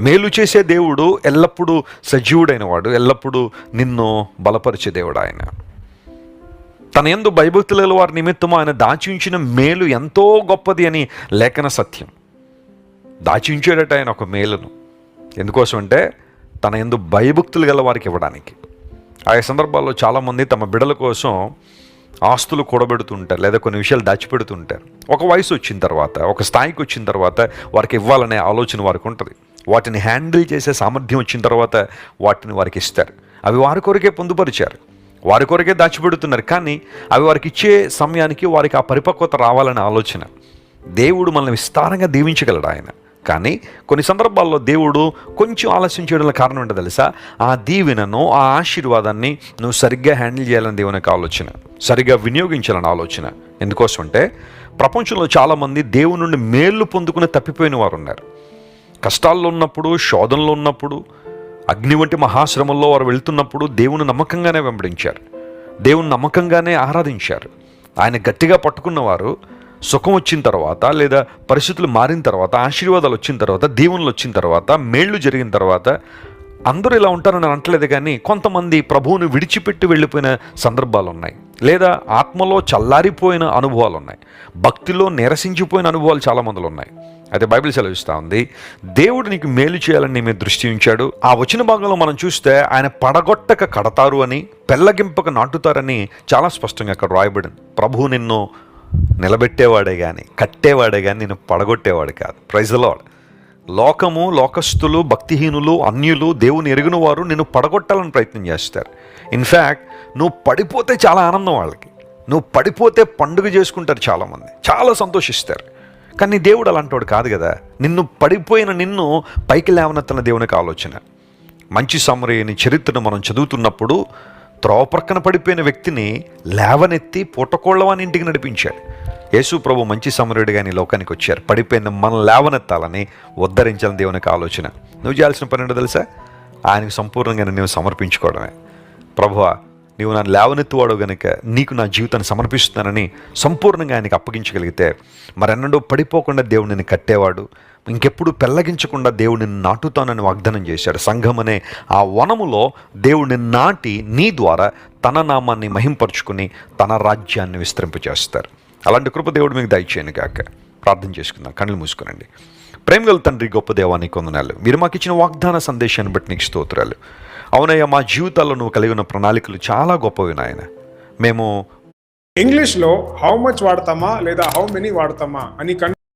మేలు చేసే దేవుడు ఎల్లప్పుడూ సజీవుడైన వాడు ఎల్లప్పుడూ నిన్ను బలపరిచే దేవుడు ఆయన. తన ఎందు భయభక్తుల వారి నిమిత్తము ఆయన దాచి ఉంచిన మేలు ఎంతో గొప్పది అని లేఖన సత్యం. దాచి ఉంచాడట ఆయన ఒక మేలును. ఎందుకోసం అంటే తన ఎందు భయభక్తులు గల వారికి ఇవ్వడానికి. ఆయా సందర్భాల్లో చాలామంది తమ బిడల కోసం ఆస్తులు కూడబెడుతుంటారు లేదా కొన్ని విషయాలు దాచిపెడుతుంటారు. ఒక వయసు వచ్చిన తర్వాత ఒక స్థాయికి వచ్చిన తర్వాత వారికి ఇవ్వాలనే ఆలోచన వారికి ఉంటుంది. వాటిని హ్యాండిల్ చేసే సామర్థ్యం వచ్చిన తర్వాత వాటిని వారికి ఇస్తారు. అవి వారి కొరకే పొందుపరిచారు. వారి కొరకే దాచిపెడుతున్నారు. కానీ అవి వారికి ఇచ్చే సమయానికి వారికి ఆ పరిపక్వత రావాలనే ఆలోచన. దేవుడు మనల్ని విస్తారంగా దీవించగలడు ఆయన. కానీ కొన్ని సందర్భాల్లో దేవుడు కొంచెం ఆలస్యం చేయడం కారణం ఏంటో తెలుసా? ఆ దీవెనను ఆ ఆశీర్వాదాన్ని నువ్వు సరిగ్గా హ్యాండిల్ చేయాలని దేవుని యొక్క ఆలోచన. సరిగ్గా వినియోగించాలని ఆలోచన. ఎందుకోసం అంటే ప్రపంచంలో చాలామంది దేవుని నుండి మేళ్ళు పొందుకుని తప్పిపోయిన వారు ఉన్నారు. కష్టాల్లో ఉన్నప్పుడు శోధనలో ఉన్నప్పుడు అగ్ని వంటి మహాశ్రమంలో వారు వెళ్తున్నప్పుడు దేవుని నమ్మకంగానే వెంబడించారు. దేవుని నమ్మకంగానే ఆరాధించారు. ఆయన గట్టిగా పట్టుకున్నవారు సుఖం వచ్చిన తర్వాత లేదా పరిస్థితులు మారిన తర్వాత ఆశీర్వాదాలు వచ్చిన తర్వాత దీవెనలు వచ్చిన తర్వాత మేళ్ళు జరిగిన తర్వాత అందరూ ఇలా ఉంటారని అనట్లేదు కానీ కొంతమంది ప్రభువుని విడిచిపెట్టి వెళ్ళిపోయిన సందర్భాలు ఉన్నాయి లేదా ఆత్మలో చల్లారిపోయిన అనుభవాలు ఉన్నాయి భక్తిలో నిరసించిపోయిన అనుభవాలు చాలామందిలో ఉన్నాయి అయితే బైబిల్ సెలవిస్తూ ఉంది దేవుడు నీకు మేలు చేయాలని మీద దృష్టి ఉంచాడు. ఆ వచ్చిన భాగంలో మనం చూస్తే ఆయన పడగొట్టక కడతారు అని పెళ్ళగింపక నాటుతారని చాలా స్పష్టంగా అక్కడ రాయబడింది. ప్రభువు నిన్ను నిలబెట్టేవాడే కానీ కట్టేవాడే కానీ నేను పడగొట్టేవాడు కాదు. ప్రైజ్లాడ్ లోకము లోకస్తులు భక్తిహీనులు అన్యులు దేవుని ఎరిగిన వారు నిన్ను పడగొట్టాలని ప్రయత్నం చేస్తారు. ఇన్ఫ్యాక్ట్ నువ్వు పడిపోతే చాలా ఆనందం వాళ్ళకి. నువ్వు పడిపోతే పండుగ చేసుకుంటారు చాలామంది. చాలా సంతోషిస్తారు. కానీ దేవుడు అలాంటివాడు కాదు కదా. నిన్ను పడిపోయిన నిన్ను పైకి లేవనెత్తన దేవునికి ఆలోచన. మంచి సమరయని చరిత్రను మనం చదువుతున్నప్పుడు త్రోవ ప్రక్కన పడిపోయిన వ్యక్తిని లేవనెత్తి పూటకోళ్ళవాని ఇంటికి నడిపించాడు. యేసు ప్రభు మంచి సమరుడిగా నీ లోకానికి వచ్చారు. పడిపోయిన మనం లేవనెత్తాలని ఉద్ధరించాలని దేవునికి ఆలోచన. నువ్వు చేయాల్సిన పని ఏంటో తెలుసా? ఆయనకు సంపూర్ణంగా నువ్వు సమర్పించుకోవడమే. ప్రభువా నీవు నన్ను లేవనెత్తువాడు గనుక నీకు నా జీవితాన్ని సమర్పిస్తున్నానని సంపూర్ణంగా ఆయనకి అప్పగించగలిగితే మరెన్నడూ పడిపోకుండా దేవుడు నిన్ను కట్టేవాడు. ఇంకెప్పుడు పెళ్ళగించకుండా దేవుడిని నాటుతానని వాగ్దానం చేశాడు. సంఘం అనే ఆ వనములో దేవుడిని నాటి నీ ద్వారా తన నామాన్ని మహింపరుచుకుని తన రాజ్యాన్ని విస్తరింపజేస్తారు. అలాంటి కృప దేవుడు మీకు దయచేయను కాక ప్రార్థన చేసుకుందాం. కళ్ళు మూసుకునండి. ప్రేమగల తండ్రి గొప్ప దేవానికి కొందనాలు మీరు మాకు ఇచ్చిన వాగ్దాన సందేశాన్ని బట్టి నీకు స్తోత్రాలు. అవునయ్య మా జీవితాల్లో నువ్వు కలిగి ఉన్న ప్రణాళికలు చాలా గొప్పవి నాయన. మేము ఇంగ్లీష్లో హౌ మచ్ వాడతామా? లేదా హౌ మెనీ వాడతామా? అని